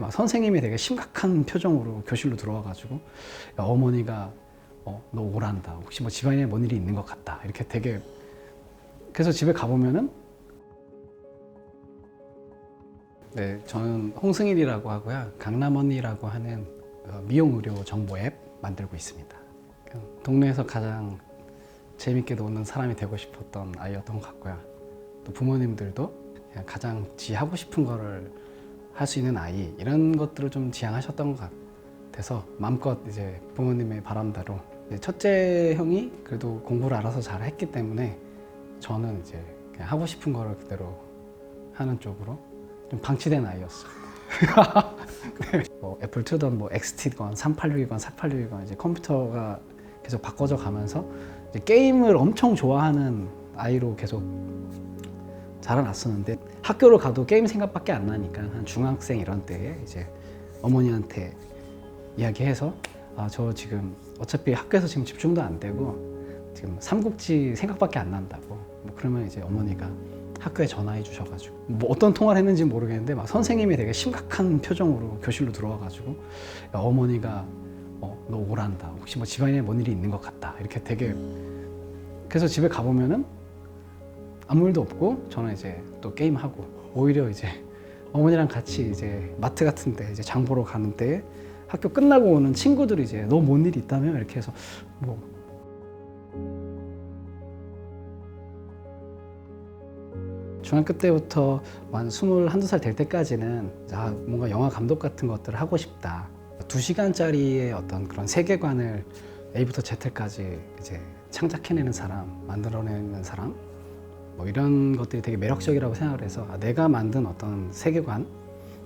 막 선생님이 되게 심각한 표정으로 교실로 들어와가지고 야, 어머니가 어, 너 오란다. 혹시 뭐 집안에 뭔 일이 있는 것 같다. 이렇게 되게 그래서 집에 가보면은 네, 저는 홍승일이라고 하고요. 강남 언니라고 하는 어, 미용 의료 정보 앱 만들고 있습니다. 동네에서 가장 재밌게 노는 사람이 되고 싶었던 아이였던 것 같고요. 또 부모님들도 가장 지 하고 싶은 거를 할 수 있는 아이 이런 것들을 좀 지향하셨던 것 같아서 마음껏 이제 부모님의 바람대로 첫째 형이 그래도 공부를 알아서 잘 했기 때문에 저는 이제 그냥 하고 싶은 거를 그대로 하는 쪽으로 좀 방치된 아이였어. 뭐 애플 트던 뭐 XT건 386이건 486이건 이제 컴퓨터가 계속 바꿔져 가면서 게임을 엄청 좋아하는 아이로 계속 자라났었는데 학교를 가도 게임 생각밖에 안 나니까 한 중학생 이런 때에 이제 어머니한테 이야기해서 아 저 지금 어차피 학교에서 지금 집중도 안 되고 지금 삼국지 생각밖에 안 난다고. 뭐 그러면 이제 어머니가 학교에 전화해 주셔가지고 뭐 어떤 통화를 했는지 모르겠는데 막 선생님이 되게 심각한 표정으로 교실로 들어와가지고 야, 어머니가 어, 너 오란다. 혹시 뭐 집안에 뭔 일이 있는 것 같다. 이렇게 되게 그래서 집에 가보면은 아무 일도 없고 저는 이제 또 게임하고 오히려 이제 어머니랑 같이 이제 마트 같은데 이제 장 보러 가는데 학교 끝나고 오는 친구들이 이제 너 뭔 일 있다며 이렇게 해서 뭐 중학교 때부터 한 스물 한두 살 될 때까지는 아, 뭔가 영화 감독 같은 것들을 하고 싶다. 두 시간짜리의 어떤 그런 세계관을 A부터 Z까지 이제 창작해내는 사람, 만들어내는 사람, 뭐 이런 것들이 되게 매력적이라고 생각을 해서 아, 내가 만든 어떤 세계관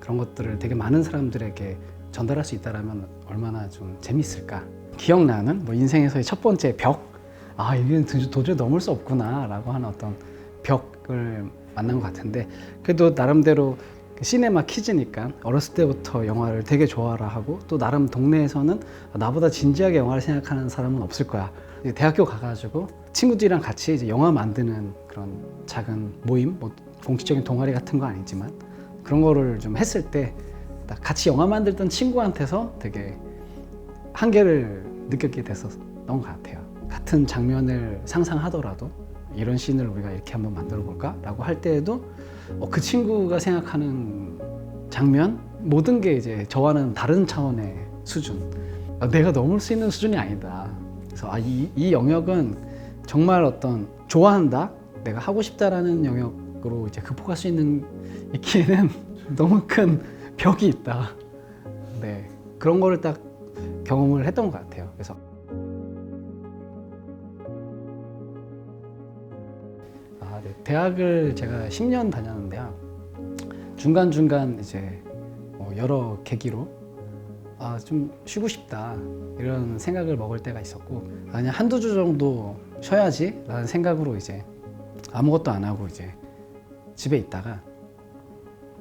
그런 것들을 되게 많은 사람들에게 전달할 수 있다라면 얼마나 좀 재밌을까. 기억나는 뭐 인생에서의 첫 번째 벽, 아 도- 도저히 넘을 수 없구나 라고 하는 어떤 벽을 만난 것 같은데 그래도 나름대로 그 시네마 키즈니까 어렸을 때부터 영화를 되게 좋아라 하고 또 나름 동네에서는 나보다 진지하게 영화를 생각하는 사람은 없을 거야. 대학교 가가지고 친구들이랑 같이 이제 영화 만드는 그런 작은 모임, 뭐 공식적인 동아리 같은 거 아니지만 그런 거를 좀 했을 때딱 같이 영화 만들던 친구한테서 되게 한계를 느꼈게 됐었던 것 같아요. 같은 장면을 상상하더라도 이런 씬을 우리가 이렇게 한번 만들어 볼까라고 할 때에도 어, 그 친구가 생각하는 장면 모든 게 이제 저와는 다른 차원의 수준. 아, 내가 넘을 수 있는 수준이 아니다. 그래서 아, 이, 이 영역은 정말 어떤 좋아한다, 내가 하고 싶다라는 영역으로 이제 극복할 수 있는 있기에는 너무 큰 벽이 있다. 네 그런 거를 딱 경험을 했던 것 같아요. 네. 대학을 제가 10년 다녔는데요. 중간 중간 이제 뭐 여러 계기로 아, 좀 쉬고 싶다 이런 생각을 먹을 때가 있었고 아, 그냥 한두 주 정도 쉬어야지 라는 생각으로 이제 아무것도 안 하고 이제 집에 있다가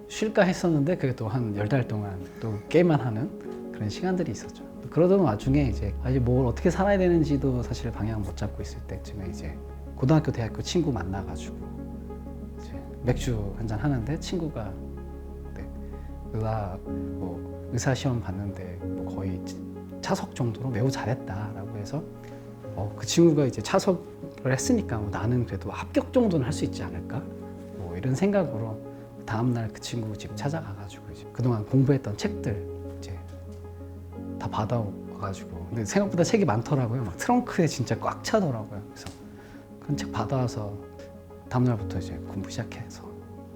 쉴까 했었는데 그게 또 한 열 달 동안 또 게임만 하는 그런 시간들이 있었죠. 그러던 와중에 이제 아직 뭘 어떻게 살아야 되는지도 사실 방향 못 잡고 있을 때쯤에 이제 고등학교 대학교 친구 만나가지고 맥주 한잔 하는데 친구가 네, 나뭐 의사 시험 봤는데 뭐 거의 차석 정도로 매우 잘했다라고 해서 어, 그 친구가 이제 차석을 했으니까 뭐 나는 그래도 합격 정도는 할 수 있지 않을까 뭐 이런 생각으로 다음 날 그 친구 집 찾아가가지고 이제 그동안 공부했던 책들 이제 다 받아와가지고 근데 생각보다 책이 많더라고요. 막 트렁크에 진짜 꽉 차더라고요. 그래서 그런 책 받아와서 다음 날부터 이제 공부 시작해서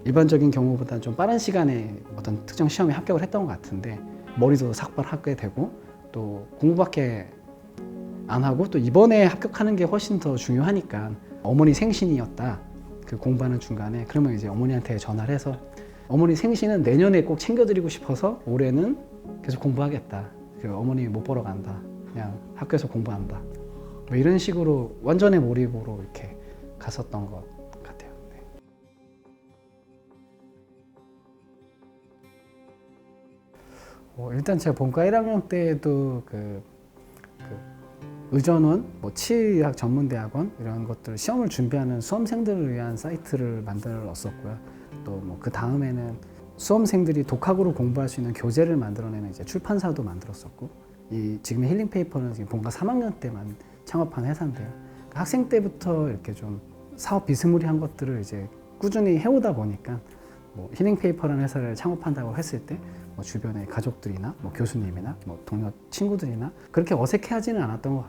일반적인 경우보다는 좀 빠른 시간에 어떤 특정 시험에 합격을 했던 것 같은데 머리도 삭발하게 되고 또 공부밖에 안 하고 또 이번에 합격하는 게 훨씬 더 중요하니까 어머니 생신이었다. 그 공부하는 중간에 그러면 이제 어머니한테 전화를 해서 어머니 생신은 내년에 꼭 챙겨드리고 싶어서 올해는 계속 공부하겠다. 그 어머니 못 보러 간다. 그냥 학교에서 공부한다 뭐 이런 식으로 완전의 몰입으로 이렇게 갔었던 것 같아요. 네. 어, 일단 제가 본과 1학년 때도 그, 그 의전원, 뭐 치의학 전문대학원 이런 것들 시험을 준비하는 수험생들을 위한 사이트를 만들었었고요. 또 뭐 그 다음에는 수험생들이 독학으로 공부할 수 있는 교재를 만들어내는 이제 출판사도 만들었었고 이 지금의 힐링 페이퍼는 본과 3학년 때만 창업한 회사인데요. 학생 때부터 이렇게 좀 사업 비스무리한 것들을 이제 꾸준히 해오다 보니까 뭐 힐링 페이퍼라는 회사를 창업한다고 했을 때 뭐 주변의 가족들이나 뭐 교수님이나 뭐 동료 친구들이나 그렇게 어색해하지는 않았던 것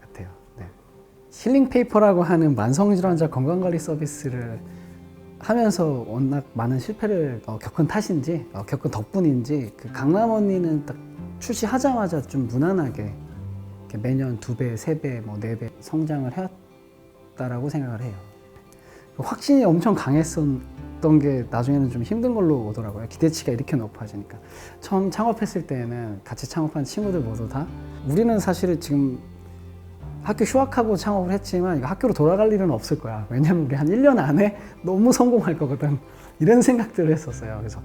같아요. 네. 힐링 페이퍼라고 하는 만성질환자 건강관리 서비스를 하면서 워낙 많은 실패를 어, 겪은 탓인지 어, 겪은 덕분인지 그 강남 언니는 딱 출시하자마자 좀 무난하게 매년 두 배, 세 배, 뭐 네 배 성장을 해왔다라고 생각을 해요. 확신이 엄청 강했었던 게 나중에는 좀 힘든 걸로 오더라고요. 기대치가 이렇게 높아지니까. 처음 창업했을 때는 같이 창업한 친구들 모두 다 우리는 사실은 지금 학교 휴학하고 창업을 했지만 학교로 돌아갈 일은 없을 거야. 왜냐면 우리 한 1년 안에 너무 성공할 거거든. 이런 생각들을 했었어요. 그래서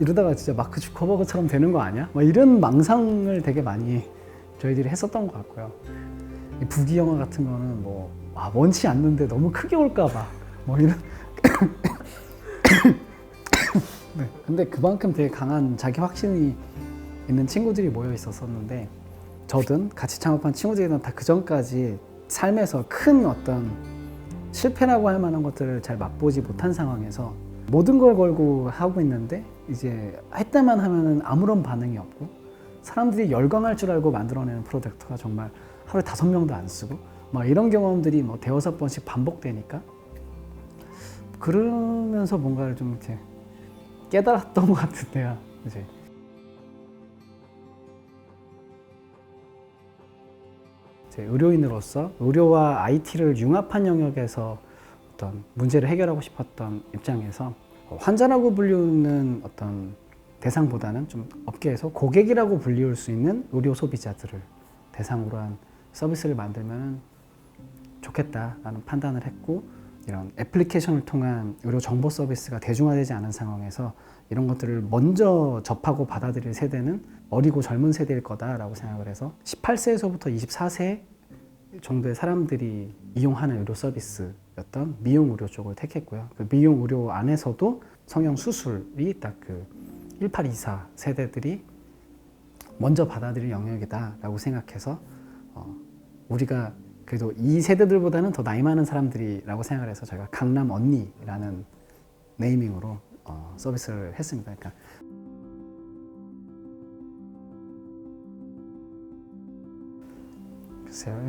이러다가 진짜 마크 주커버그처럼 되는 거 아니야? 뭐 이런 망상을 되게 많이 저희들이 했었던 것 같고요. 이 부기 영화 같은 거는 뭐 아, 원치 않는데 너무 크게 올까봐 뭐 이런. 네. 근데 그만큼 되게 강한 자기 확신이 있는 친구들이 모여 있었었는데 저든 같이 창업한 친구들이든 다 그 전까지 삶에서 큰 어떤 실패라고 할 만한 것들을 잘 맛보지 못한 상황에서 모든 걸 걸고 하고 있는데 이제 했다만 하면은 아무런 반응이 없고 사람들이 열광할 줄 알고 만들어내는 프로젝트가 정말 하루에 다섯 명도 안 쓰고 막 이런 경험들이 뭐 대여섯 번씩 반복되니까 그러면서 뭔가를 좀 이렇게 깨달았던 것 같은데요. 이제 의료인으로서 의료와 IT를 융합한 영역에서 어떤 문제를 해결하고 싶었던 입장에서 환자라고 불리는 어떤 대상보다는 좀 업계에서 고객이라고 불리울 수 있는 의료 소비자들을 대상으로 한 서비스를 만들면 좋겠다라는 판단을 했고 이런 애플리케이션을 통한 의료 정보 서비스가 대중화되지 않은 상황에서 이런 것들을 먼저 접하고 받아들일 세대는 어리고 젊은 세대일 거다라고 생각을 해서 18세에서부터 24세 정도의 사람들이 이용하는 의료 서비스였던 미용 의료 쪽을 택했고요. 그 미용 의료 안에서도 성형 수술이 딱그 1824 세대들이 먼저 받아들일 영역이다라고 생각해서 어, 우리가 그래도 이 세대들보다는 더 나이 많은 사람들이라고 생각을 해서 저희가 강남 언니라는 네이밍으로 어, 서비스를 했습니다. 그러니까.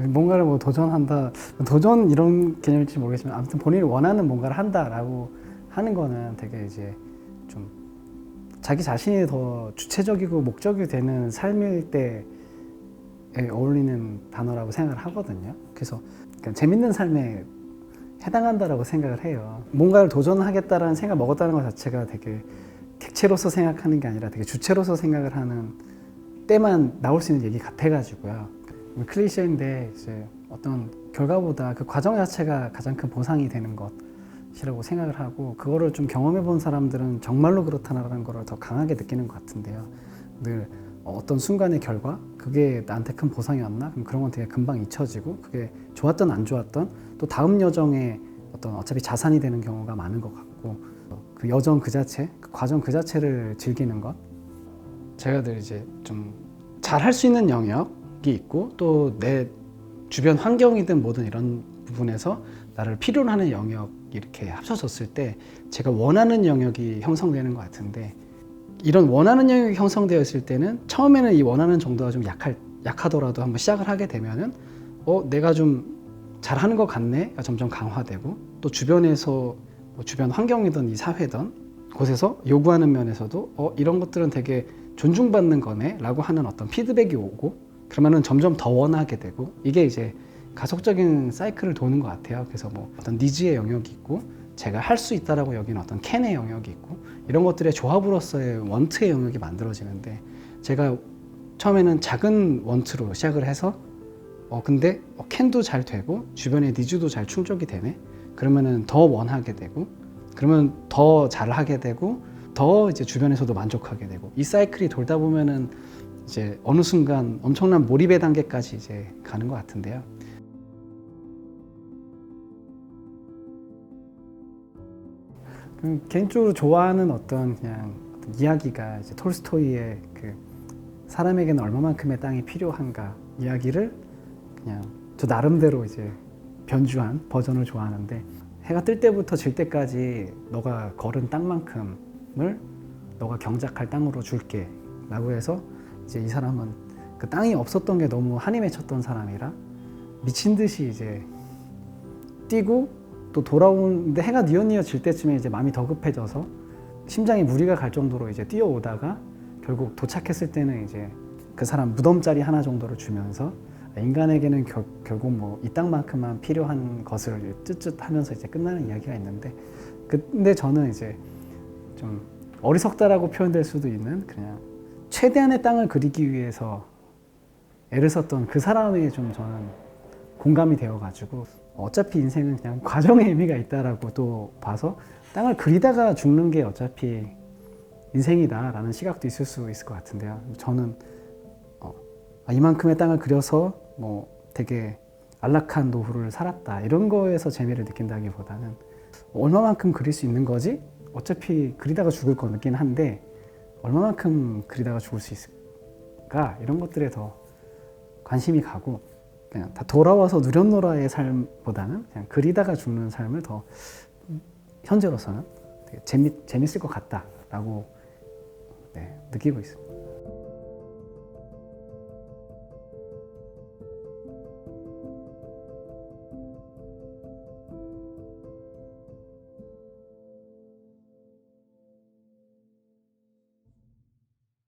뭔가를 뭐 도전한다. 도전 이런 개념일지 모르겠지만 아무튼 본인이 원하는 뭔가를 한다라고 하는 거는 되게 이제 좀 자기 자신이 더 주체적이고 목적이 되는 삶일 때에 어울리는 단어라고 생각을 하거든요. 그래서 그러니까 재밌는 삶에 해당한다라고 생각을 해요. 뭔가를 도전하겠다라는 생각 먹었다는 것 자체가 되게 객체로서 생각하는 게 아니라 되게 주체로서 생각을 하는 때만 나올 수 있는 얘기 같아가지고요. 클리셰인데 이제 어떤 결과보다 그 과정 자체가 가장 큰 보상이 되는 것 이라고 생각을 하고 그거를 좀 경험해 본 사람들은 정말로 그렇다는 걸더 강하게 느끼는 것 같은데요. 늘 어떤 순간의 결과 그게 나한테 큰 보상이었나? 그럼 그런 건 되게 금방 잊혀지고 그게 좋았던 안 좋았던 또 다음 여정에 어떤 어차피 자산이 되는 경우가 많은 것 같고 그 여정 그 자체, 그 과정 그 자체를 즐기는 것 제가 늘 이제 좀 잘 할 수 있는 영역이 있고 또 내 주변 환경이든 뭐든 이런 부분에서 나를 필요로 하는 영역 이 이렇게 합쳐졌을 때 제가 원하는 영역이 형성되는 것 같은데 이런 원하는 영역이 형성되어 있을 때는 처음에는 이 원하는 정도가 좀 약할, 약하더라도 한번 시작을 하게 되면은 어 내가 좀 잘하는 것 같네가 점점 강화되고 또 주변에서 뭐 주변 환경이든 이 사회든 곳에서 요구하는 면에서도 어 이런 것들은 되게 존중받는 거네 라고 하는 어떤 피드백이 오고 그러면은 점점 더 원하게 되고 이게 이제 가속적인 사이클을 도는 것 같아요. 그래서 뭐 어떤 니즈의 영역이 있고 제가 할 수 있다라고 여기는 어떤 캔의 영역이 있고 이런 것들의 조합으로서의 원트의 영역이 만들어지는데 제가 처음에는 작은 원트로 시작을 해서 어 근데 어, 캔도 잘 되고 주변의 니즈도 잘 충족이 되네 그러면은 더 원하게 되고 그러면 더 잘하게 되고 더 이제 주변에서도 만족하게 되고 이 사이클이 돌다 보면은 이제 어느 순간 엄청난 몰입의 단계까지 이제 가는 것 같은데요. 개인적으로 좋아하는 어떤 그냥 이야기가 이제 톨스토이의 그 사람에게는 얼마만큼의 땅이 필요한가 이야기를 그냥 저 나름대로 이제 변주한 버전을 좋아하는데 해가 뜰 때부터 질 때까지 너가 걸은 땅만큼을 너가 경작할 땅으로 줄게 라고 해서 이제 이 사람은 그 땅이 없었던 게 너무 한이 맺혔던 사람이라 미친 듯이 이제 뛰고 또 돌아오는데 해가 뉘엿뉘엿 질 때쯤에 이제 마음이 더 급해져서 심장이 무리가 갈 정도로 이제 뛰어오다가 결국 도착했을 때는 이제 그 사람 무덤자리 하나 정도를 주면서 인간에게는 결, 결국 뭐 이 땅만큼만 필요한 것을 쯧쯧하면서 이제 끝나는 이야기가 있는데 근데 저는 이제 좀 어리석다라고 표현될 수도 있는 그냥 최대한의 땅을 그리기 위해서 애를 썼던 그 사람에 좀 저는 공감이 되어가지고 어차피 인생은 그냥 과정의 의미가 있다라고 또 봐서 땅을 그리다가 죽는 게 어차피 인생이다라는 시각도 있을 수 있을 것 같은데요. 저는 어, 아, 이만큼의 땅을 그려서 뭐 되게 안락한 노후를 살았다 이런 거에서 재미를 느낀다기보다는 얼마만큼 그릴 수 있는 거지? 어차피 그리다가 죽을 거긴 한데 얼마만큼 그리다가 죽을 수 있을까 이런 것들에 더 관심이 가고 그냥 다 돌아와서 누련노라의 삶보다는 그냥 그리다가 죽는 삶을 더 현재로서는 되게 재밌 재밌을 것 같다라고 네, 느끼고 있습니다.